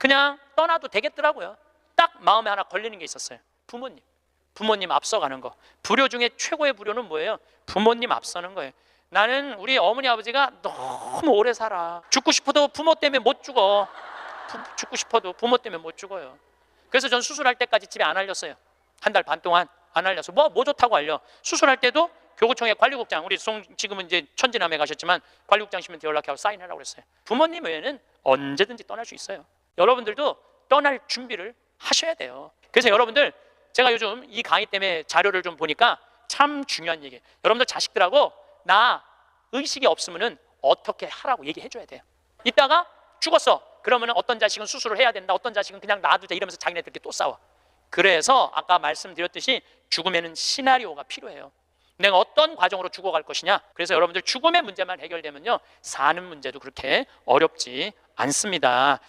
그냥 떠나도 되겠더라고요. 딱 마음에 하나 걸리는 게 있었어요. 부모님. 부모님 앞서가는 거. 불효 중에 최고의 불효는 뭐예요? 부모님 앞서는 거예요. 나는 우리 어머니 아버지가 너무 오래 살아. 죽고 싶어도 부모 때문에 못 죽어. 부- 죽고 싶어도 부모 때문에 못 죽어요. 그래서 전 수술할 때까지 집에 안 알렸어요. 한 달 반 동안 안 알려서 뭐, 뭐 좋다고 알려. 수술할 때도 교구청의 관리국장 우리 송 지금은 이제 천지남에 가셨지만 관리국장님한테 연락하고 사인하라고 그랬어요. 부모님 외에는 언제든지 떠날 수 있어요. 여러분들도 떠날 준비를 하셔야 돼요. 그래서 여러분들 제가 요즘 이 강의 때문에 자료를 좀 보니까 참 중요한 얘기예요. 여러분들 자식들하고 나 의식이 없으면은 어떻게 하라고 얘기해 줘야 돼요. 이따가 죽었어. 그러면은 어떤 자식은 수술을 해야 된다. 어떤 자식은 그냥 놔두자 이러면서 자기네들끼리 또 싸워. 그래서 아까 말씀드렸듯이 죽음에는 시나리오가 필요해요. 내가 어떤 과정으로 죽어갈 것이냐. 그래서 여러분들 죽음의 문제만 해결되면요. 사는 문제도 그렇게 어렵지 않습니다.